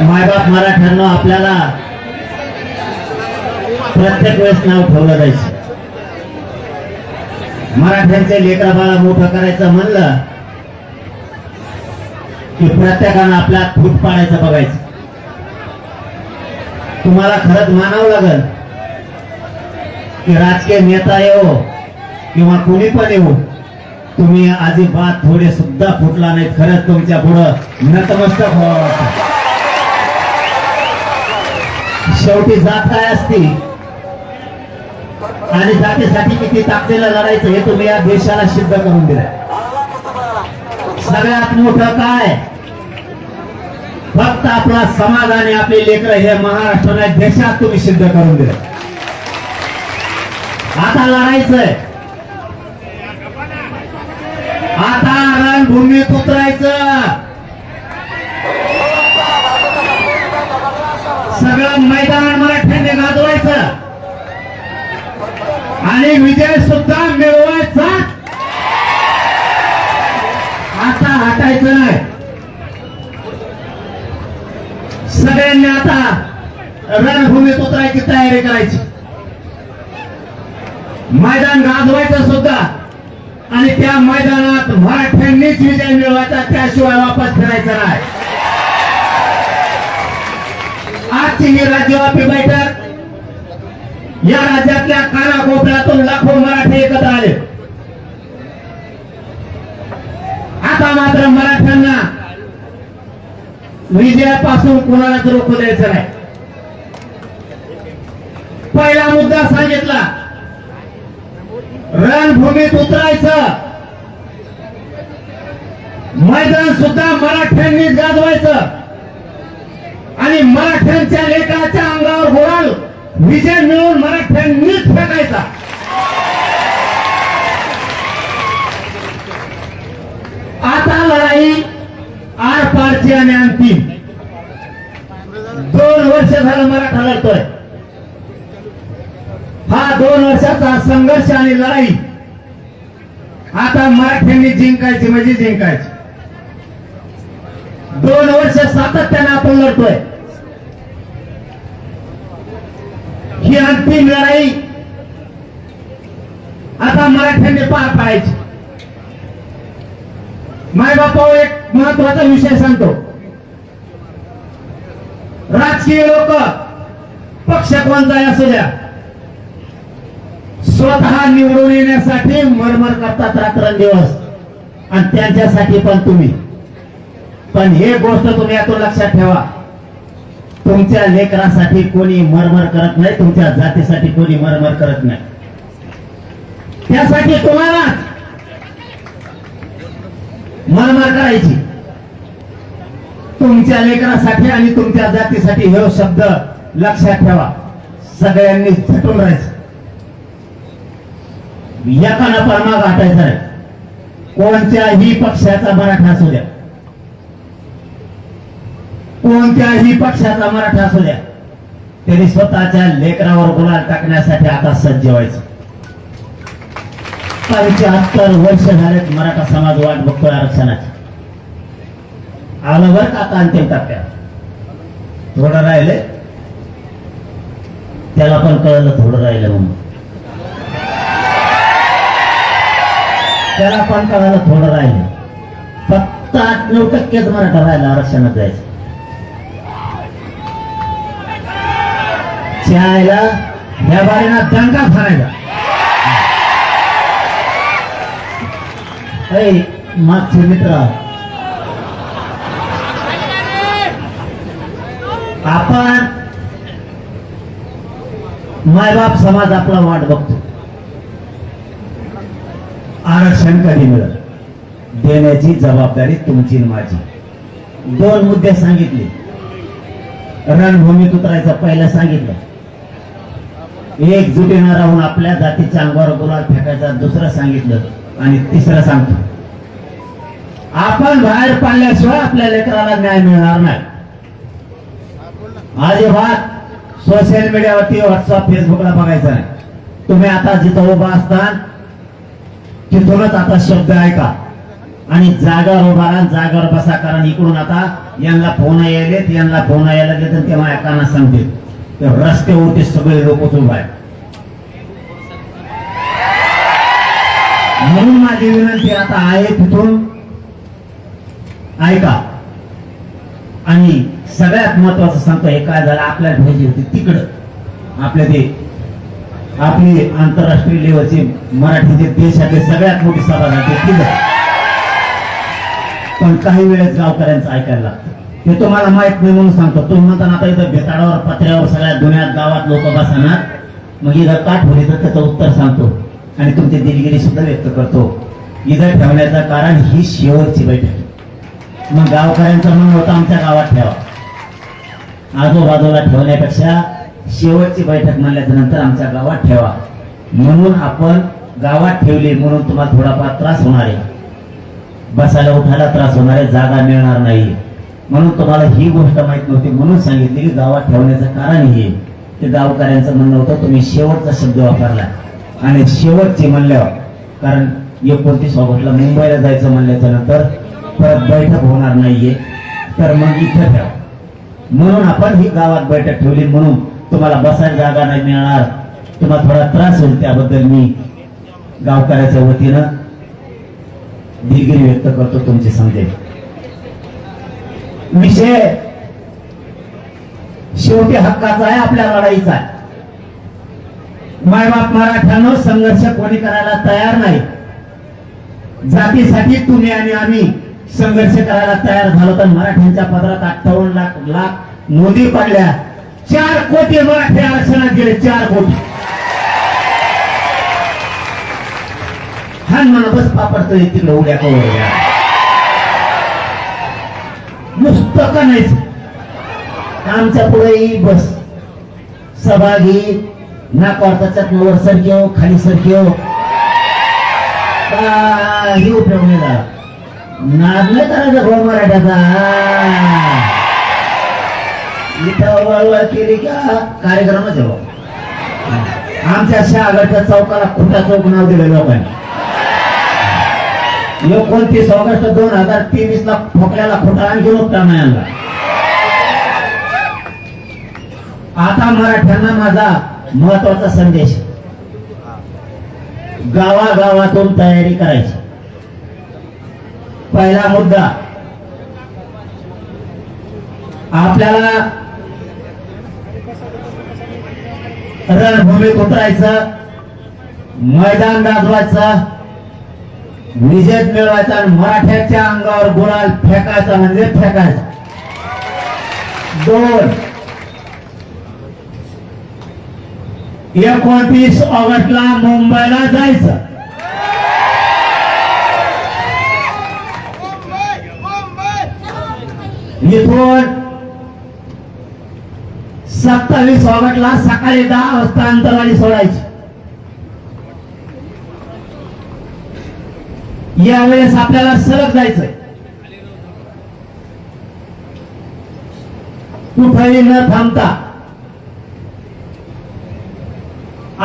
मायबाप मराठ्यांना आपल्याला प्रत्येक वेळेस नाव ठेवलं जायचं. मराठ्यांचे लेकरा बाळा मोठं करायचं म्हणलं की प्रत्येकानं आपल्या फूट पाडायचं बघायचं. तुम्हाला खरंच मानावं लागल की राजकीय नेता येऊ किंवा कोणी पण येऊ तुम्ही अजिबात थोडे सुद्धा फुटला नाहीत. खरंच तुमच्या पुढं नतमस्तक व्हावं. वाटतं. शेवटी जात काय असती? आणि जातीसाठी किती ताकदीला लढायचं हे तुम्ही या देशाला सिद्ध करून दिलं सगळ्यात मोठं काय? फक्त आपला समाज आणि आपले लेकर हे महाराष्ट्राला देशात तुम्ही सिद्ध करून दिलं आता लढायचंय. आता रणभूमीत उतरायचं. सगळं मैदान मराठ्यांनी गाजवायचं. आणि विजय सुद्धा मिळवायचा. आता हटायचं नाही. सगळ्यांनी आता रणभूमीत उतरायची तयारी करायची. मैदान गाजवायचं सुद्धा. आणि त्या मैदानात मराठ्यांनीच विजय मिळवायचा त्याशिवाय वापस फिरायचा नाही. आजची ही राज्यव्यापी बैठक या राज्यातल्या कानाकोपऱ्यातून लाखो मराठी एकत्र आले. आता मात्र मराठ्यांना विजयापासून कोणालाच रोखू द्यायचं नाही. पहिला मुद्दा सांगितला. रणभूमीत उतरायचं. मैदान सुद्धा मराठ्यांनीच गाजवायचं. आणि मराठ्यांच्या लेखाच्या अंगावर गोळाल विजय मिळवून मराठ्यांनीच फेकायचा. आता लढाई आर पारची आणि अंतिम. दोन वर्ष झालं मराठा लढतोय. हा दोन वर्षाचा संघर्ष आणि लढाई. आता मराठ्यांनी जिंकायची म्हणजे जिंकायची. दोन वर्ष सातत्याने आपण लढतोय. ही अंतिम लढाई आता मराठ्यांनी पार पाडायची. मायबापावर एक महत्त्वाचा विषय सांगतो. राजकीय लोक पक्ष कोणताही असू द्या. स्वतः निवडून येण्यासाठी मरमर करतात रात्रंदिवस. आणि त्यांच्यासाठी पण तुम्ही. पण हे गोष्ट तुम्ही यातून लक्षात ठेवा. तुमच्या लेकरासाठी कोणी मरमर करत नाही तुमच्या जातीसाठी कोणी मरमर करत नाही. त्यासाठी तुम्हाला मरमर करायची. तुमच्या लेकरासाठी आणि तुमच्या जातीसाठी हे शब्द लक्षात ठेवा. सगळ्यांनी झटून राहायचं. एकानं परमा गाठायचा आहे कोणत्याही पक्षाचा मराठा असू द्या. कोणत्याही पक्षाचा मराठा असू द्या त्यांनी स्वतःच्या लेकरावर गुलाल टाकण्यासाठी आता सज्ज व्हायचं. पंच्याहत्तर वर्ष झालेत मराठा समाज वाट बघतोय आरक्षणाची. आलं बरं का आता अंतिम टप्प्यात? थोडं राहिले? त्याला पण कळलं थोडं राहिलं म्हणून. त्याला पण कळालं थोडं राहिलं. फक्त आठ नऊ टक्केच मराठा राहिला आरक्षणात जायचं. शाळेला या दंगा भरायचा ऐ मागचे मित्र. आपण मायबाप समाज आपला वाट बघतो. आरक्षण कधी मिळत? देण्याची जबाबदारी तुमची माझी. दोन मुद्दे सांगितले. रणभूमीत उतरायचा पहिला सांगितलं. एकजुटीनं राहून आपल्या जातीच्या अंगावर गुलाल फेकायचा दुसरं सांगितलं. आणि तिसरं सांगतो. आपण बाहेर पाडल्याशिवाय आपल्या लेकराला न्याय मिळणार नाही. अजिबात सोशल मीडियावरती व्हॉट्सअप फेसबुकला बघायचं नाही. तुम्ही आता जिथं उभा असता तिथूनच आता शब्द ऐका. आणि जागावर उभा राहा जागावर बसा कारण इकडून आता यांना फोन यायलेत यांना फोन यायला देत तेव्हा ते सांगतील. ते रस्त्यावरती सगळे लोक उभा आहेत. म्हणून माझी विनंती आता आहे तिथून ऐका. आणि सगळ्यात महत्वाचं सांगतो हे काय झालं? आपल्याला भेटी होती तिकडं. आपल्या ते आपली आंतरराष्ट्रीय लेवलची मराठीचे देशातली सगळ्यात मोठी सभा झाली तिकडं पण काही वेळेस गावकऱ्यांचं ऐकायला लागतं. हे तुम्हाला माहीत नाही म्हणून सांगतो. तुम्ही म्हणता आता इथं बेताडावर पत्र्यावर सगळ्या दुनियात गावात लोक बसणार. मग इथं काठ होली तर त्याचं उत्तर सांगतो. आणि तुमची दिलगिरी सुद्धा व्यक्त करतो. इथं ठेवण्याचं कारण ही शेवटची बैठक मग गावकऱ्यांचं म्हणणं होतं आमच्या गावात ठेवा. आजूबाजूला ठेवण्यापेक्षा शेवटची बैठक म्हणल्याच्या नंतर आमच्या गावात ठेवा. म्हणून आपण गावात ठेवली म्हणून तुम्हाला थोडाफार त्रास होणार आहे. बसायला उठायला त्रास होणार आहे जागा मिळणार नाही. म्हणून तुम्हाला ही गोष्ट माहीत नव्हती म्हणून सांगितली की गावात ठेवण्याचं कारण हे. ते गावकऱ्यांचं म्हणणं होतं तुम्ही शेवटचा शब्द वापरला. आणि शेवटची म्हणल्यावर कारण एकोणतीस ऑगस्टला मुंबईला जायचं म्हणल्याच्या नंतर परत बैठक होणार नाहीये तर मग इथं ठेवा. म्हणून आपण ही गावात बैठक ठेवली म्हणून तुम्हाला बसायला जागा नाही मिळणार. तुम्हाला थोडा त्रास होईल त्याबद्दल मी गावकऱ्याच्या वतीनं दिलगिरी व्यक्त करतो तुमचे समजेल. विषय शेवटी हक्काचा आहे आपल्या लढाईचा आहे. मायबाप मराठ्यानं संघर्ष कोणी करायला तयार नाही? जातीसाठी तुम्ही आणि आम्ही संघर्ष करायला तयार झालो तर मराठ्यांच्या पदरात अठ्ठावन्न लाख लाख नोंदी पडल्या. चार कोटी मराठे आरक्षणात गेले चार कोटी. हा म्हणा पापडतो तिकडे उड्या कवड्या नुसतं का नाहीच आमच्या पुढे बस. सभा घे नाकावर त्याच्यात वर सरकी हो खाली सरकी हो काही उपयोग नाही झाला. नाद नाही करायचा भाऊ मराठ्याचा. इथं वळवळ केली का कार्यक्रमच आहे आमच्या शहागडच्या चौकाला खुटा चौक नाव दिलं लोकांनी. एकोणतीस ऑगस्ट दोन हजार तेवीस ला ठोकल्याला खोटा आणखी उपटा आणला आता मराठ्यांना माझा महत्त्वाचा संदेश. गावागावातून तयारी करायची. पहिला मुद्दा. आपल्याला रणभूमीत उतरायचं मैदान गाजवायचं निजत मिळवायचा आणि मराठ्याच्या अंगावर गुलाल फेकायचा म्हणजे फेकायचा. दोन. एकोणतीस ऑगस्टला मुंबईला जायचं. इथून सत्तावीस ऑगस्टला सकाळी दहा वाजता अंतरवाली सोडायची. यावेळेस आपल्याला सरक जायचंय. कुठेही न थांबता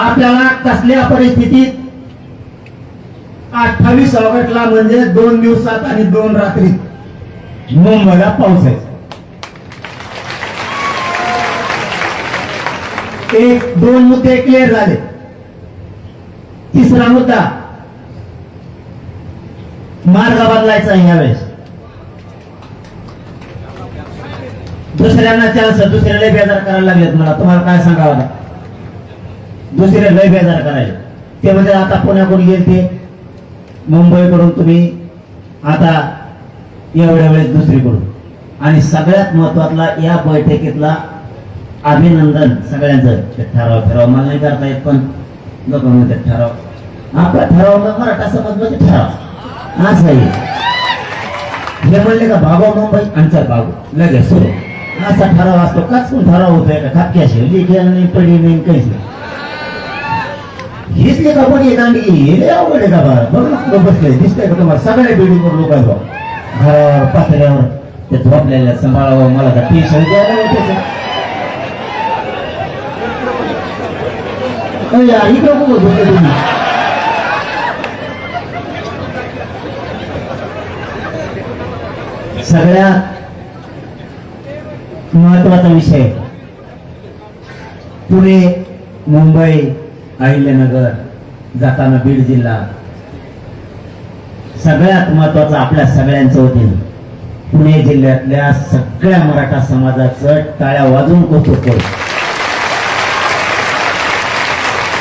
आपल्याला कसल्या परिस्थितीत अठ्ठावीस ऑगस्टला म्हणजे दोन दिवसात आणि दोन रात्रीत मुंबईला पावसायचं एक दोन मुद्दे क्लिअर झाले. तिसरा मुद्दा मार्ग बदलायचा आहे यावेळेस. दुसऱ्यांना चान्स दुसरे लय बेजार करायला लागलेत मला. तुम्हाला काय सांगावं दुसरे लय बेजार करायचे ते म्हणजे आता पुण्याकडून येईल ते. मुंबईकडून तुम्ही आता एवढ्या वेळेस दुसरीकडून. आणि सगळ्यात महत्वातला या बैठकीतला अभिनंदन सगळ्यांचं. ठराव ठराव. मला नाही करता येत पण लोक म्हणतात ठराव. आपला ठराव मग मराठा समाज म्हणजे ठराव. आज नाही. हे म्हणले का बाबा मुंबई? आमचा बाबू लगेच सुरू. असा ठराव असतो. काच कोण ठराव होतोय का? खापक्याशी लिखे नाही पडली नाही काहीच नाही. हीच लेखा पण एक आणि हे लय आहे का बरं बघ ना कुठं बसले. दिसतंय का तुम्हाला? सगळ्या बिल्डिंगवर लोक आहे बघ. घरावर पातळ्यावर ते झोपलेल्या सांभाळावं मला का टेन्शन द्यायला नाही होते इकडं बघू झोपले तुम्ही? सगळ्यात महत्त्वाचा विषय. पुणे मुंबई अहिल्यानगर जाताना बीड जिल्हा. सगळ्यात महत्वाचं आपल्या सगळ्यांचं होतील पुणे जिल्ह्यातल्या सगळ्या मराठा समाजाचं टाळ्या वाजून कौतुक करू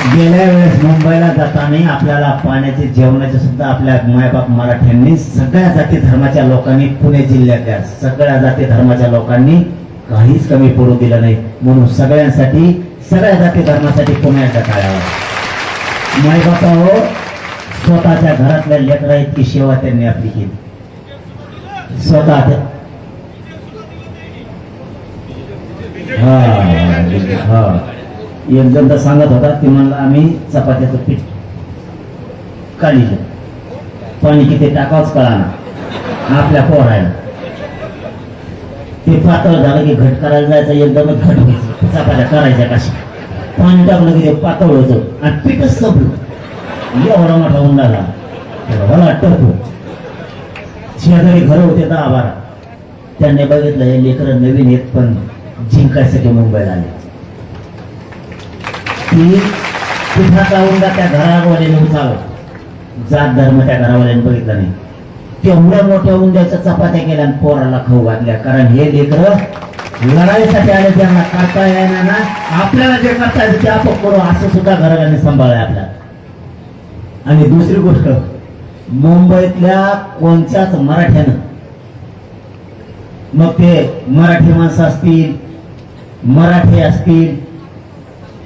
गेल्या वेळेस मुंबईला जाताना आपल्याला पाण्याचे जेवणाचे सुद्धा आपल्या मायबाप मराठ्यांनी सगळ्या जाती धर्माच्या लोकांनी पुणे जिल्ह्यातल्या सगळ्या जाती धर्माच्या लोकांनी काहीच कमी पडू दिलं नाही. म्हणून सगळ्यांसाठी सगळ्या जाती धर्मासाठी पुण्याच्या काळावर मायबापा हो स्वतःच्या घरातल्या लेकरा इतकी सेवा त्यांनी आपली केली. स्वतः हा हा. एक तर सांगत होता की म्हणला आम्ही चपात्याचं पीठ काढलं. पाणी किती टाकावंच कळा आपल्या पोरायला ते पातळ झालं की घट करायला जायचं एकदमच घट व्हायचं चपात्या करायच्या कशा? पाणी टाकलं की ते पातळ होतं आणि पीठच संपलं. एवढा मोठा उंडाला भला टपू. शेजारी घर होते दहा बारा. त्यांनी बघितलं हे लेकरं नवीन येत पण जिंकायसाठी मुंबईला आले. ती पिठाचा उंडा त्या घरावाल्याने उचाल जात धर्म त्या घरावाल्याने बघितला नाही. तेवढ्या मोठ्या उंड्याच्या चपात्या केल्या आणि पोराला खाऊ घातल्या. कारण हे लेकर लढाईसाठी आले त्यांना करता येणार ना आपल्याला जे करता येईल ते आपण करू. असं सुद्धा घराने सांभाळलं आपल्याला. आणि दुसरी गोष्ट मुंबईतल्या कोणत्याच मराठ्यानं मग ते मराठी माणसं असतील मराठी असतील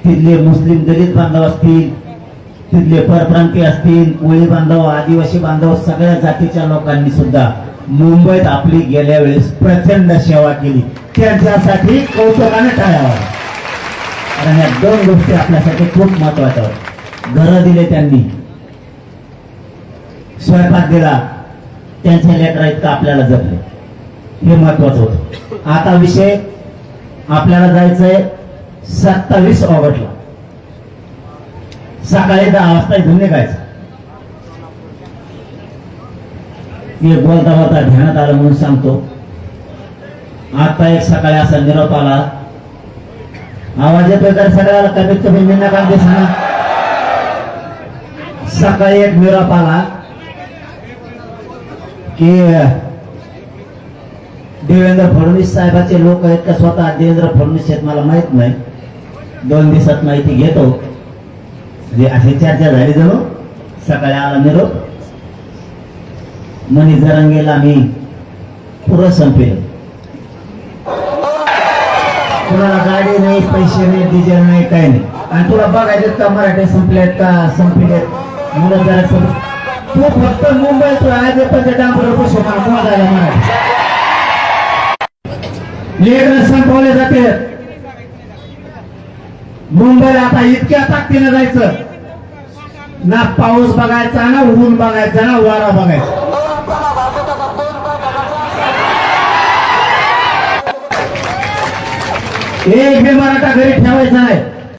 तिथले मुस्लिम दलित बांधव असतील तिथले परप्रांतीय असतील कोळी बांधव आदिवासी बांधव सगळ्या जातीच्या लोकांनी सुद्धा मुंबईत आपली गेल्या वेळेस प्रचंड सेवा केली. त्यांच्यासाठी कौतुकाने टाळावा. कारण या दोन गोष्टी आपल्यासाठी खूप महत्त्वाच्या घरं दिले त्यांनी. स्वयंपाक दिला. त्यांच्या लेकरा इतकं आपल्याला जपले. हे महत्वाचं होतं. आता विषय आपल्याला जायचंय सत्तावीस ऑगस्टला सकाळी दहा वाजता इथून निघायचं. एक बोलता बोलता ध्यानात आलं म्हणून सांगतो. आता एक सकाळी असा निरोप आला. आवाज येतोय तर सगळ्याला कमीत कमी निंदा दिस ना सकाळी एक निरोप आला की देवेंद्र फडणवीस साहेबाचे लोक आहेत का स्वतः? देवेंद्र फडणवीस आहेत मला माहीत नाही. दोन दिवसात माहिती घेतो. म्हणजे अशी चर्चा झाली जणू. सकाळी आला निरोप मनी जरंगेला मी पुरं संपेल. कुणाला गाडी नाही पैसे नाही डिझेल नाही काही नाही. आणि तुला बघायचं का मराठी संपलेत का संपलेत. मुलं जरा तू फक्त मुंबईत आज पण डांबर बसू मला मोजायला मराठी. लेकरं संपवले जाते मुंबईला आता इतक्या ताकदीनं जायचं. ना पाऊस बघायचा ना ऊन बघायचा ना वारा बघायचा. एक बी मराठा घरी ठेवायचा नाही.